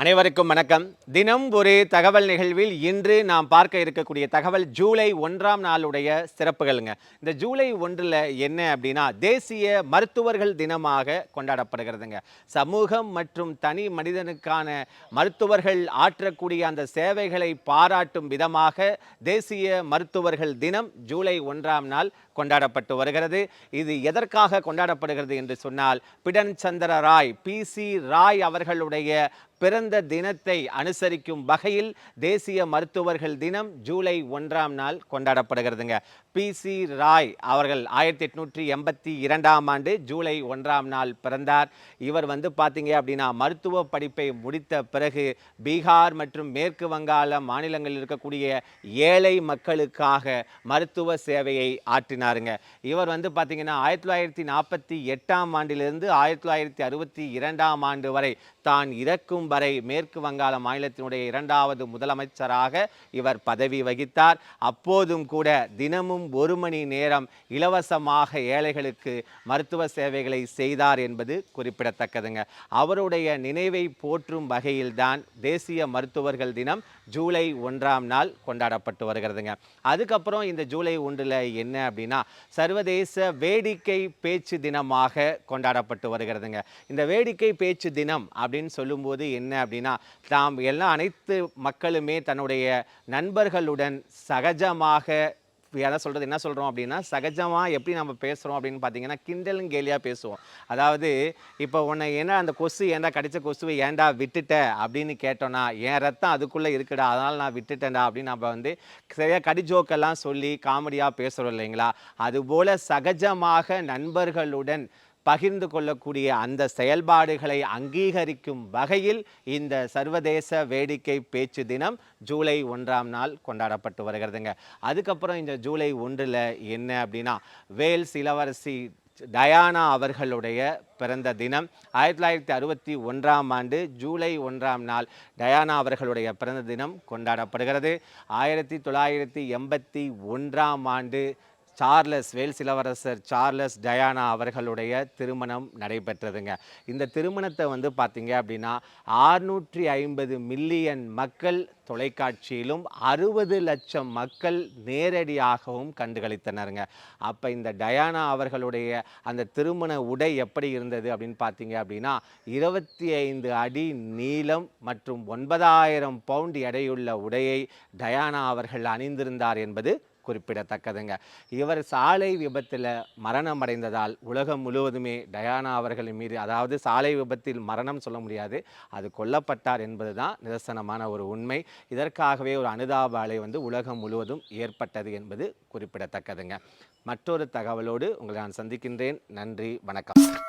அனைவருக்கும் வணக்கம். தினம் ஒரு தகவல் நிகழ்வில் இன்று நாம் பார்க்க இருக்கக்கூடிய தகவல் ஜூலை ஒன்றாம் நாளுடைய சிறப்புகள்ங்க. இந்த ஜூலை ஒன்றில் என்ன அப்படின்னா தேசிய மருத்துவர்கள் தினமாக கொண்டாடப்படுகிறதுங்க. சமூகம் மற்றும் தனி மனிதனுக்கான மருத்துவர்கள் ஆற்றக்கூடிய அந்த சேவைகளை பாராட்டும் விதமாக தேசிய மருத்துவர்கள் தினம் ஜூலை ஒன்றாம் நாள் கொண்டாடப்பட்டு வருகிறது. இது எதற்காக கொண்டாடப்படுகிறது என்று சொன்னால் பிடன் சந்திர ராய் பி சி ராய் அவர்களுடைய பிறந்த தினத்தை அனுசரிக்கும் வகையில் தேசிய மருத்துவர்கள் தினம் ஜூலை ஒன்றாம் நாள் கொண்டாடப்படுகிறதுங்க. பி. சி. ராய் அவர்கள் ஆயிரத்தி எட்நூற்றி எண்பத்தி இரண்டாம் ஆண்டு ஜூலை ஒன்றாம் நாள் பிறந்தார். இவர் வந்து பார்த்தீங்க அப்படின்னா மருத்துவ படிப்பை முடித்த பிறகு பீகார் மற்றும் மேற்கு வங்காள மாநிலங்களில் இருக்கக்கூடிய ஏழை மக்களுக்காக மருத்துவ சேவையை ஆற்றினாருங்க. இவர் வந்து பார்த்தீங்கன்னா ஆயிரத்தி தொள்ளாயிரத்தி நாற்பத்தி எட்டாம் ஆண்டிலிருந்து ஆயிரத்தி தொள்ளாயிரத்தி அறுபத்தி இரண்டாம் ஆண்டு வரை தான் இறக்கும் வரை மேற்கு வங்காள மாநிலத்தினுடைய இரண்டாவது முதலமைச்சராக இவர் பதவி வகித்தார். அப்போதும் கூட தினமும் ஒரு மணி நேரம் இலவசமாக ஏழைகளுக்கு மருத்துவ சேவைகளை செய்தார் என்பது குறிப்பிடத்தக்கதுங்க. அவருடைய நினைவை போற்றும் வகையில்தான் தேசிய மருத்துவர்கள் தினம் ஜூலை ஒன்றாம் நாள் கொண்டாடப்பட்டு வருகிறதுங்க. அதுக்கப்புறம் இந்த ஜூலை ஒன்றில் என்ன அப்படின்னா சர்வதேச வேடிக்கை பேச்சு தினமாக கொண்டாடப்பட்டு வருகிறதுங்க. இந்த வேடிக்கை பேச்சு தினம் அப்படின்னு சொல்லும்போது என்ன அப்படின்னா தாம் எல்லாம் அனைத்து மக்களுமே தன்னுடைய நண்பர்களுடன் சகஜமாக எதை சொல்கிறது என்ன சொல்கிறோம் அப்படின்னா சகஜமாக எப்படி நம்ம பேசுகிறோம் அப்படின்னு பார்த்தீங்கன்னா கிண்டலும் கேலியாக பேசுவோம். அதாவது இப்போ உன்னை ஏன்னா அந்த கொசு ஏன்டா கடிச்ச கொசுவை ஏன்டா விட்டுட்ட அப்படின்னு கேட்டோன்னா என் ரத்தம் அதுக்குள்ளே இருக்குடா அதனால் நான் விட்டுட்டேன்டா அப்படின்னு நம்ம வந்து சரியாக கடி ஜோக்கெல்லாம் சொல்லி காமெடியாக பேசுகிறோம் இல்லைங்களா? அதுபோல் சகஜமாக நண்பர்களுடன் பகிர்ந்து கொள்ளக்கூடிய அந்த செயல்பாடுகளை அங்கீகரிக்கும் வகையில் இந்த சர்வதேச வேடிக்கை பேச்சு தினம் ஜூலை ஒன்றாம் நாள் கொண்டாடப்பட்டு வருகிறதுங்க. அதுக்கப்புறம் இந்த ஜூலை ஒன்றில் என்ன அப்படின்னா வேல்ஸ் இளவரசி டயானா அவர்களுடைய பிறந்த தினம் ஆயிரத்தி தொள்ளாயிரத்தி அறுபத்தி ஒன்றாம் ஆண்டு ஜூலை ஒன்றாம் நாள் டயானா அவர்களுடைய பிறந்த தினம் கொண்டாடப்படுகிறது. ஆயிரத்தி தொள்ளாயிரத்தி எண்பத்தி ஒன்றாம் ஆண்டு சார்லஸ் வேல்ஸ் இளவரசர் சார்லஸ் டயானா அவர்களுடைய திருமணம் நடைபெற்றதுங்க. இந்த திருமணத்தை வந்து பார்த்தீங்க அப்படின்னா ஆறுநூற்றி ஐம்பது மில்லியன் மக்கள் தொலைக்காட்சியிலும் அறுபது லட்சம் மக்கள் நேரடியாகவும் கண்டுகளித்தனருங்க. அப்போ இந்த டயானா அவர்களுடைய அந்த திருமண உடை எப்படி இருந்தது அப்படின்னு பார்த்தீங்க அப்படின்னா இருபத்தி ஐந்து அடி நீளம் மற்றும் ஒன்பதாயிரம் பவுண்ட் எடையுள்ள உடையை டயானா அவர்கள் அணிந்திருந்தார் என்பது குறிப்பிடத்தக்கதுங்க. இவர் சாலை விபத்தில் மரணம் அடைந்ததால் உலகம் முழுவதுமே டயானா அவர்களின் மீது அதாவது சாலை விபத்தில் மரணம் சொல்ல முடியாது அது கொல்லப்பட்டார் என்பது தான் நிதர்சனமான ஒரு உண்மை. இதற்காகவே ஒரு அனுதாப அலை வந்து உலகம் முழுவதும் ஏற்பட்டது என்பது குறிப்பிடத்தக்கதுங்க. மற்றொரு தகவலோடு உங்களை நான் சந்திக்கின்றேன். நன்றி வணக்கம்.